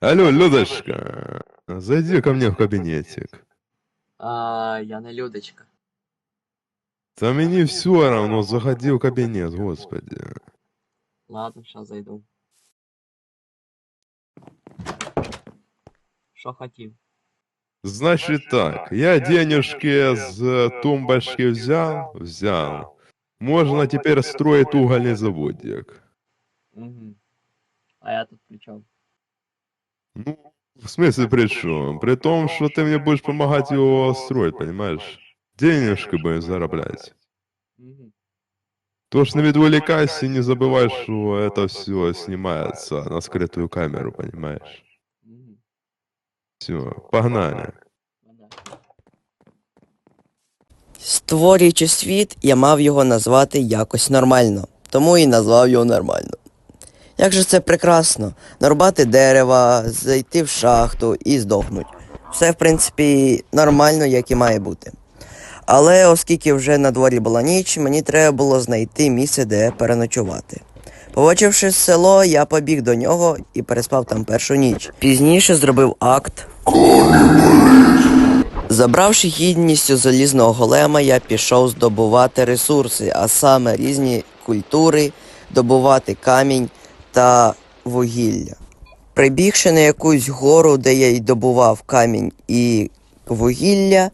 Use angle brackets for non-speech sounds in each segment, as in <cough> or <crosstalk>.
Алло, Людочка, зайди ко мне в кабинетик. А, я не Людочка. Та мені все равно, заходи в кабинет, господи. Ладно, сейчас зайду. Что хотим? Значит так, я денежки с тумбочки взял, взял. Можно теперь строить угольный заводик. Угу. А я тут при чем? Ну, в смысле при чем? При том, что ты мне будешь помогать его строить, понимаешь? Денежки будешь зараблять. То ж не відволікайся і не забувай, що это все снимается на скрытую камеру, понимаешь? Все, погнали. Створюючи світ, я мав його назвати якось нормально, тому і назвав його нормально. Як же це прекрасно нарубати дерева, зайти в шахту і здохнуть. Все, в принципі, нормально, як і має бути. Але оскільки вже на дворі була ніч, мені треба було знайти місце, де переночувати. Побачивши село, я побіг до нього і переспав там першу ніч. Пізніше зробив акт. Забравши гідністю залізного голема, я пішов здобувати ресурси, а саме різні культури, добувати камінь та вугілля. Прибігши на якусь гору, де я й добував камінь і вугілля,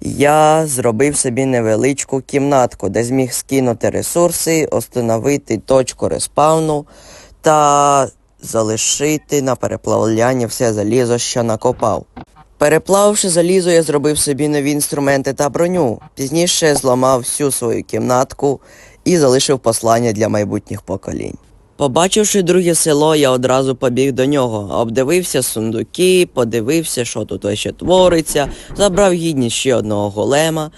я зробив собі невеличку кімнатку, де зміг скинути ресурси, остановити точку респауну та залишити на переплавляння все залізо, що накопав. Переплавши залізо, я зробив собі нові інструменти та броню. Пізніше зламав всю свою кімнатку і залишив послання для майбутніх поколінь. Побачивши друге село, я одразу побіг до нього, обдивився сундуки, подивився, що тут ще твориться, забрав гідність ще одного голема,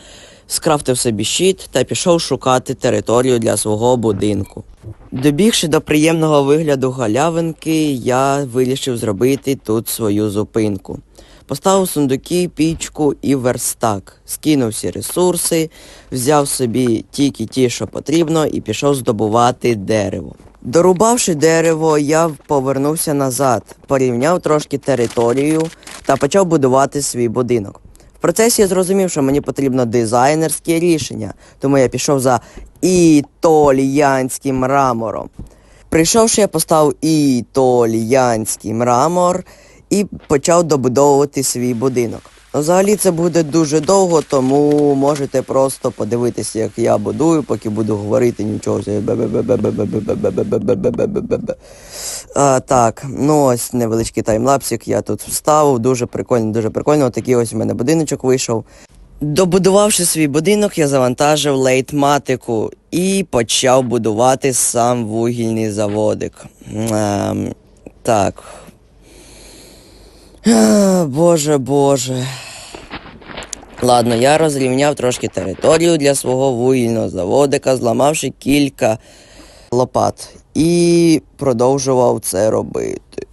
скрафтив собі щит та пішов шукати територію для свого будинку. Добігши до приємного вигляду галявинки, я вирішив зробити тут свою зупинку. Поставив сундуки, пічку і верстак, скинув всі ресурси, взяв собі тільки ті, що потрібно, і пішов здобувати дерево. Дорубавши дерево, я повернувся назад, порівняв трошки територію та почав будувати свій будинок. В процесі я зрозумів, що мені потрібно дизайнерське рішення, тому я пішов за італіянським мрамором. Прийшовши, я поставив італіянський мрамор і почав добудовувати свій будинок. Ну, взагалі це буде дуже довго, тому можете просто подивитися, як я будую, поки буду говорити нічого. Так, ну ось невеличкий таймлапсик я тут вставив. Дуже прикольно, дуже прикольно. Отакий ось в мене будиночок вийшов. Добудувавши свій будинок, я завантажив лейтматику і почав будувати сам вугільний заводик. Ем, так. А, Боже, боже. Ладно, я розрівняв трошки територію для свого вугільного заводика, зламавши кілька лопат і продовжував це робити.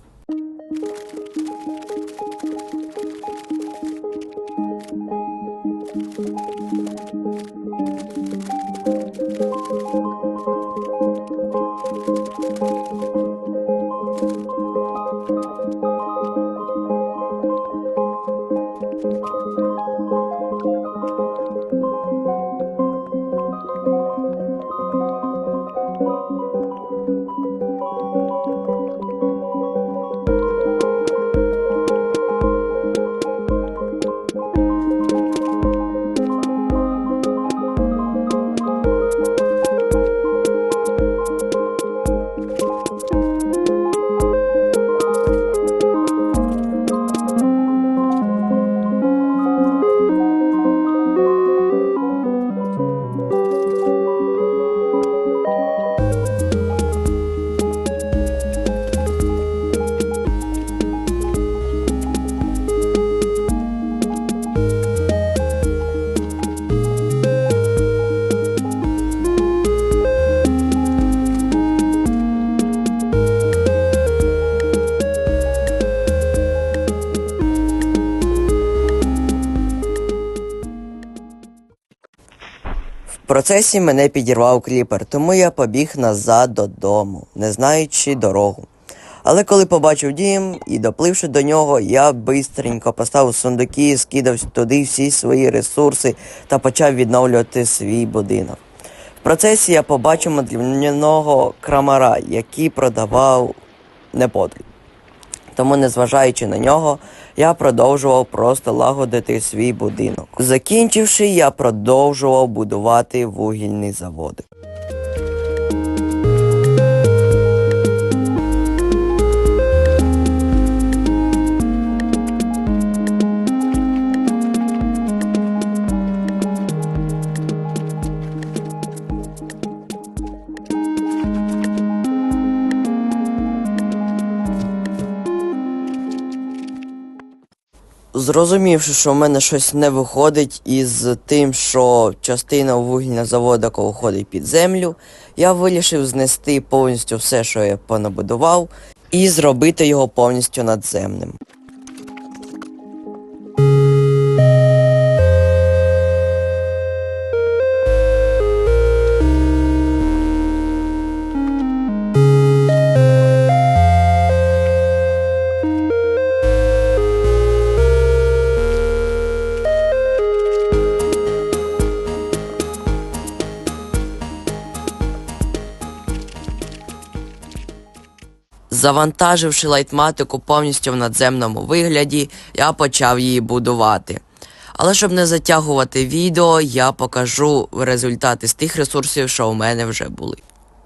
Процесі мене підірвав кліпер, тому я побіг назад додому, не знаючи дорогу. Але коли побачив дім і допливши до нього, я бистренько поставив сундуки, скидав туди всі свої ресурси та почав відновлювати свій будинок. В процесі я побачив мадрівняного крамара, який продавав непотріб. Тому, незважаючи на нього, я продовжував просто лагодити свій будинок. Закінчивши, я продовжував будувати вугільні завод. Зрозумівши, що в мене щось не виходить із тим, що частина вугільна завода виходить під землю, я вирішив знести повністю все, що я понабудував, і зробити його повністю надземним. Завантаживши лайтматику повністю в надземному вигляді, я почав її будувати. Але щоб не затягувати відео, я покажу результати з тих ресурсів, що у мене вже були.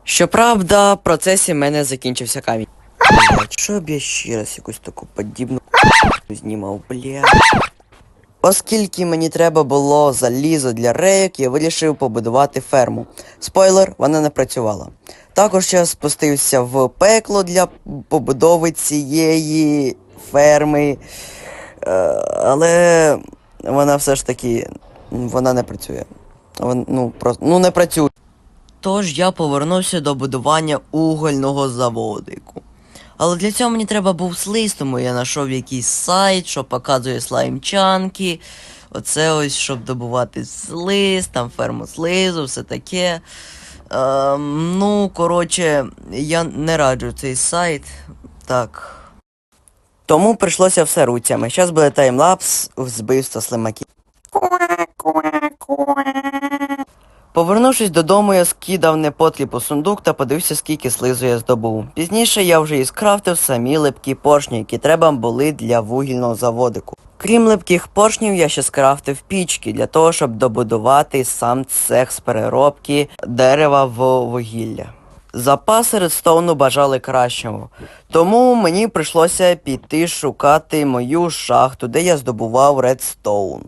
Щоправда, в процесі в мене закінчився камінь. Блять, що б я ще раз якусь таку подібну <laughs> знімав, блядь. Оскільки мені треба було залізо для рейок, я вирішив побудувати ферму. Спойлер, вона не працювала. Також я спустився в пекло для побудови цієї ферми. Е, але вона все ж таки вона не працює. Ну, просто, ну не працює. Тож я повернувся до будування угольного заводику. Але для цього мені треба був слиз, тому я знайшов якийсь сайт, що показує слаймчанки. Оце ось, щоб добувати слиз, там ферму слизу, все таке. Ем, ну, коротше, я не раджу цей сайт. Так. Тому прийшлося все руцями. Зараз буде таймлапс збивства слимаків. Повернувшись додому, я скидав непотріб у сундук та подивився, скільки слизу я здобув. Пізніше я вже і скрафтив самі липкі поршні, які треба були для вугільного заводику. Крім липких поршнів, я ще скрафтив пічки для того, щоб добудувати сам цех з переробки дерева в вугілля. Запаси редстоуну бажали кращого, тому мені прийшлося піти шукати мою шахту, де я здобував редстоун.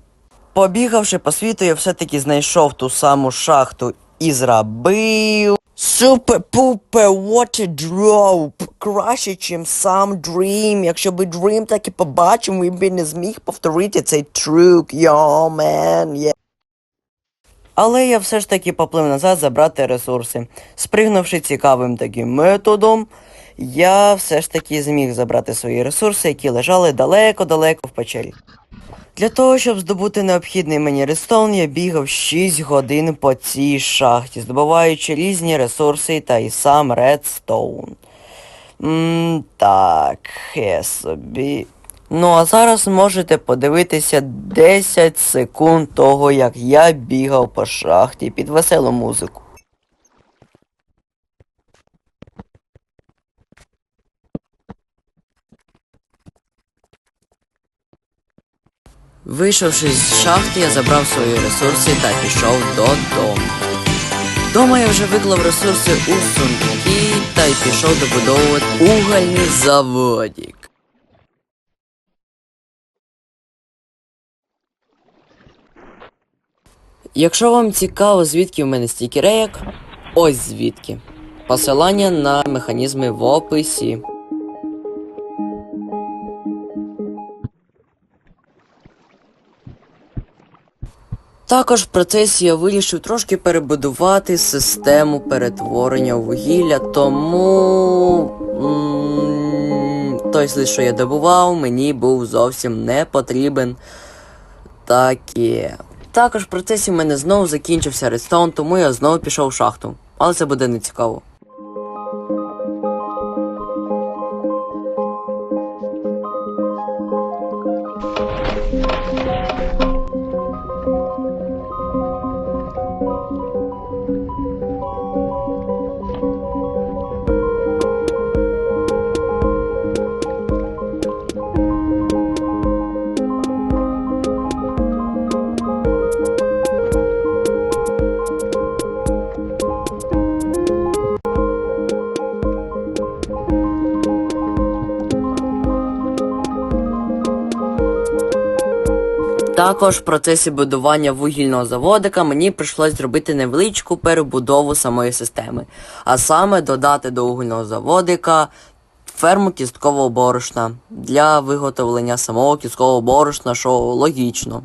Побігавши по світу, я все-таки знайшов ту саму шахту і зробив. Супер пупер what drop! Краще, чим сам Dream. Якщо би Dream так і побачив, він би не зміг повторити цей трюк. Йо, мен, є. Але я все ж таки поплив назад забрати ресурси. Спригнувши цікавим таким методом, я все ж таки зміг забрати свої ресурси, які лежали далеко-далеко в печері. Для того, щоб здобути необхідний мені редстоун, я бігав 6 годин по цій шахті, здобуваючи різні ресурси та і сам редстоун. Ммм, так, я собі. Ну а зараз можете подивитися 10 секунд того, як я бігав по шахті під веселу музику. Вийшовши з шахти, я забрав свої ресурси та пішов додому. Дома я вже виклав ресурси у сундуки та й пішов добудовувати угольний заводик. Якщо вам цікаво, звідки в мене стільки рейок, ось звідки. Посилання на механізми в описі. Також в процесі я вирішив трошки перебудувати систему перетворення вугілля, тому той слід, що я добував, мені був зовсім не потрібен. Так і... Також в процесі в мене знову закінчився редстоун, тому я знову пішов в шахту. Але це буде не цікаво. Також в процесі будування вугільного заводика мені прийшлось зробити невеличку перебудову самої системи, а саме додати до вугільного заводика ферму кісткового борошна для виготовлення самого кісткового борошна, що логічно.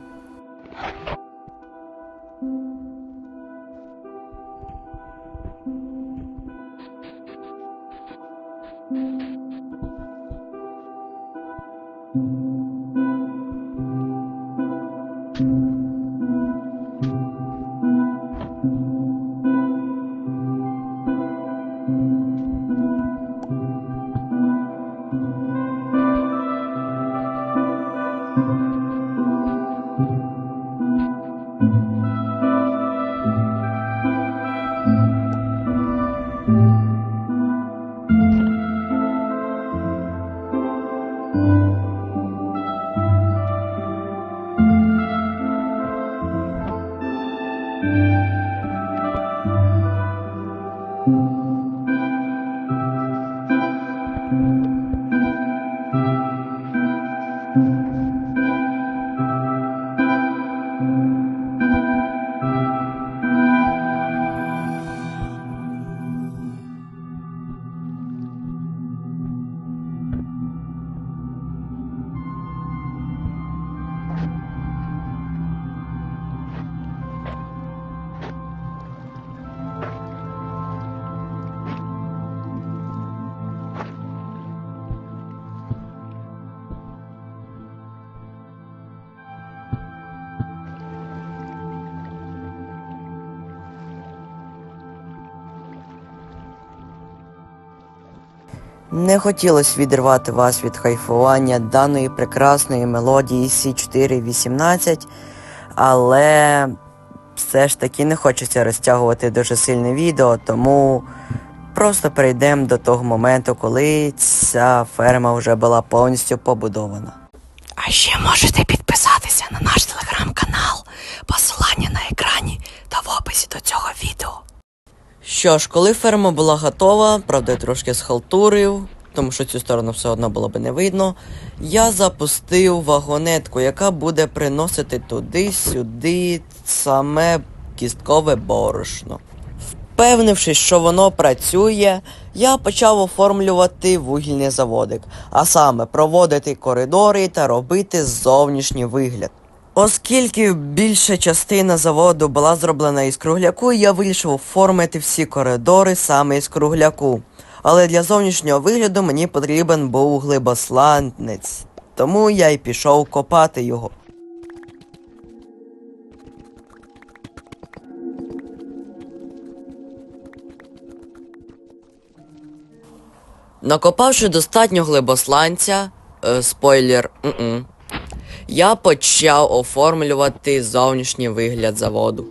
Не хотілося відривати вас від хайфування даної прекрасної мелодії C418, але все ж таки не хочеться розтягувати дуже сильне відео, тому просто перейдемо до того моменту, коли ця ферма вже була повністю побудована. А ще можете підписатися на наш телеграм-канал, посилання на екрані та в описі до цього відео. Що ж, коли ферма була готова, правда, я трошки схалтурив, тому що цю сторону все одно було би не видно. Я запустив вагонетку, яка буде приносити туди-сюди саме кісткове борошно. Впевнившись, що воно працює, я почав оформлювати вугільний заводик, а саме проводити коридори та робити зовнішній вигляд. Оскільки більша частина заводу була зроблена із кругляку, я вирішив оформити всі коридори саме із кругляку. Але для зовнішнього вигляду мені потрібен був глибосланець, тому я й пішов копати його. Накопавши достатньо глибосланця, е, спойлер, м-м, я почав оформлювати зовнішній вигляд заводу.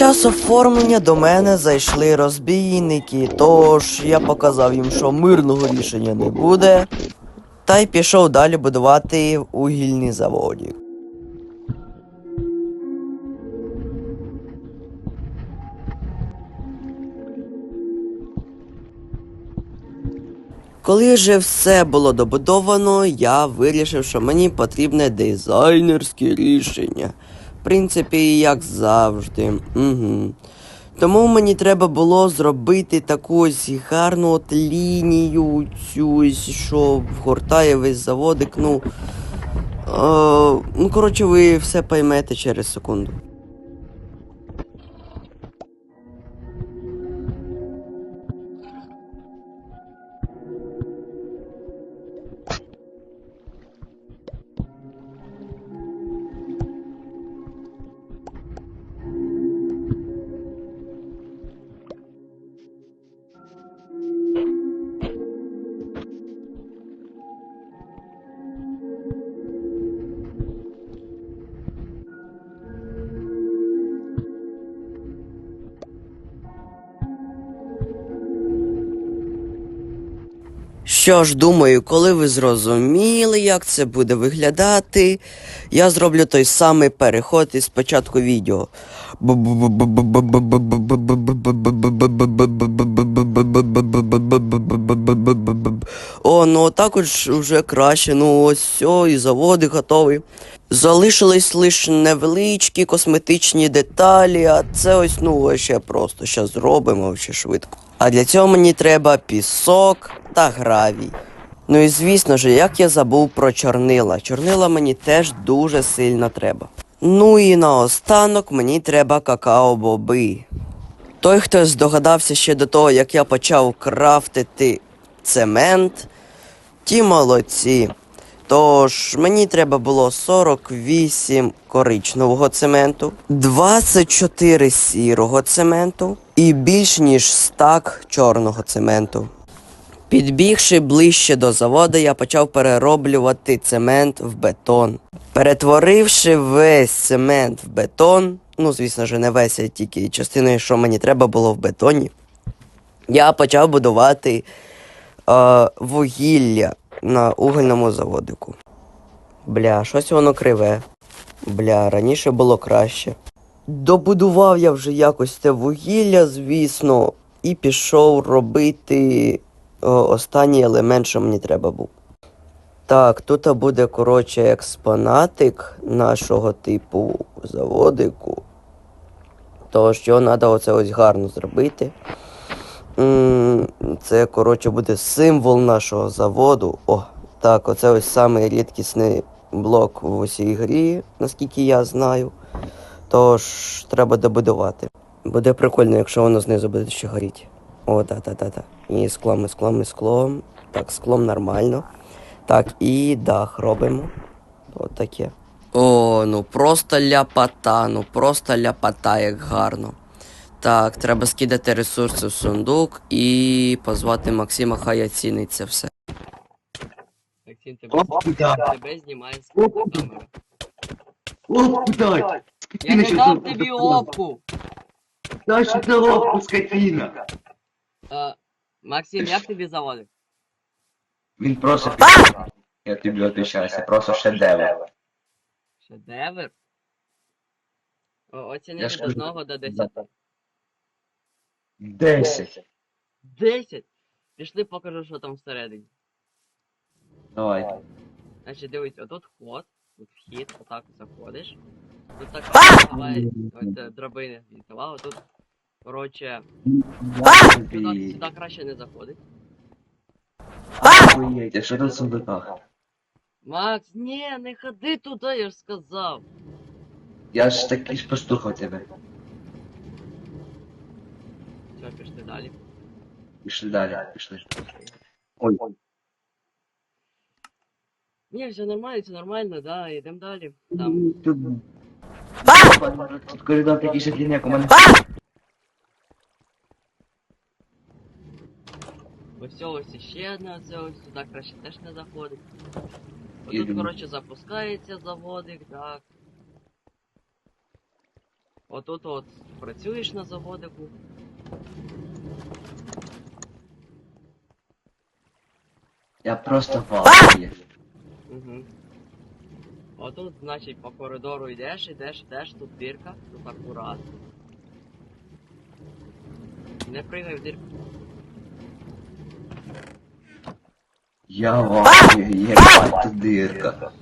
Час оформлення до мене зайшли розбійники, тож я показав їм, що мирного рішення не буде, та й пішов далі будувати угільні заводи. Коли вже все було добудовано, я вирішив, що мені потрібне дизайнерське рішення. В принципі, як завжди. Угу. Тому мені треба було зробити таку ось гарну от лінію, цю що вгортає весь заводик. Ну, е, ну коротше, ви все поймете через секунду. Що ж, думаю, коли ви зрозуміли, як це буде виглядати, я зроблю той самий переход із початку відео. О, ну так от вже краще, ну ось все, і заводи готові. Залишились лише невеличкі косметичні деталі, а це ось ну ще просто щас зробимо ще швидко. А для цього мені треба пісок та гравій. Ну і звісно ж, як я забув про чорнила. Чорнила мені теж дуже сильно треба. Ну і наостанок мені треба какао-боби. Той, хто здогадався ще до того, як я почав крафтити цемент, ті молодці. Тож мені треба було 48 коричневого цементу, 24 сірого цементу і більш ніж стак чорного цементу. Підбігши ближче до заводу, я почав перероблювати цемент в бетон. Перетворивши весь цемент в бетон, ну звісно ж, не весь, а тільки частиною, що мені треба було в бетоні, я почав будувати е, вугілля на угольному заводику. Бля, щось воно криве. Бля, раніше було краще. Добудував я вже якось те вугілля, звісно, і пішов робити о, останній елемент, що мені треба був. Так, тут буде, коротше, експонатик нашого типу заводику. То що треба оце ось гарно зробити. Це, коротше, буде символ нашого заводу. О, так, оце ось самий рідкісний блок в усій грі, наскільки я знаю. Тож треба добудувати. Буде прикольно, якщо воно знизу буде ще горіти. О, та-та-та-та. І склом, і склом, і склом. Так, склом нормально. Так, і дах робимо. От таке. О, ну просто ляпота, ну просто ляпота, як гарно. Так, треба скидати ресурси в сундук і позвати Максима, хай оцінить це все. Максим, тебе, тебе знімає з камери. Опку дай! Я не дав тобі опку! Дай сюди опку, скотина! Е, Максим, як тобі заводик? Він просто пішов. Я тобі відповідаюся, просто шедевр. Шедевр? О, Оціни Я 1 до 10. Десять. 10? Пішли покажу, що там всередині. Давай. Значить, дивись, отут вход, тут вхід, отак заходиш. Тут так буває, от е, драбини відкривав, тут, коротше, сюди, сюди краще не заходить. Охуєть, а що тут в сундуках? Макс, ні, не ходи туди, я ж сказав. Я ж таки ж послухав тебе. Все, пішли далі. Пішли далі, пішли. Ой. Ні, все нормально, все нормально, да, йдемо далі. Там. Тут... Тут коридор такий же длинний, як у мене. Ось ось ще одне, оце ось сюди краще теж не заходить. Отут, думаю. коротше, запускається заводик, так. Отут от працюєш на заводику. Я просто в ахуї. Угу. Отут, значить, по коридору йдеш, йдеш, йдеш, тут дирка, тут акуратно. Не пригай в дирку. Я в ахуї, єбать, тут дирка.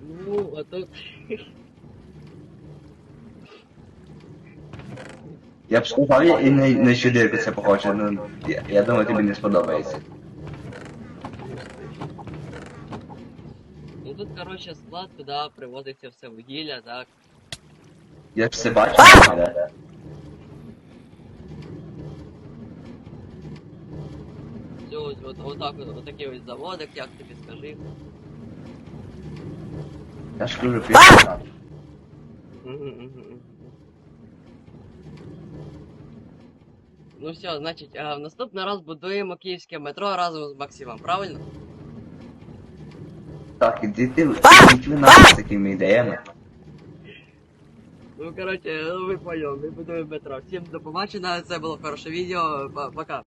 Ну, а тут. <laughs> Я б сказав, і на, на що дирку це похоже, ну, я, я думаю, тобі не сподобається. Ну тут, коротше, склад, куди привозиться все вугілля, так. Я ж все бачу, да? Все, ось, от, отак, от, отакий ось заводик, як тобі скажи. Я ж кажу. Мгм, мгм, мгм. Ну все, значить, в наступний раз будуємо київське метро разом з Максимом, правильно? Так, іди ти, ви з такими ідеями. Ну, коротше, ну ви поняли, ми будуємо метро. Всім до побачення, це було хороше відео, па- пока.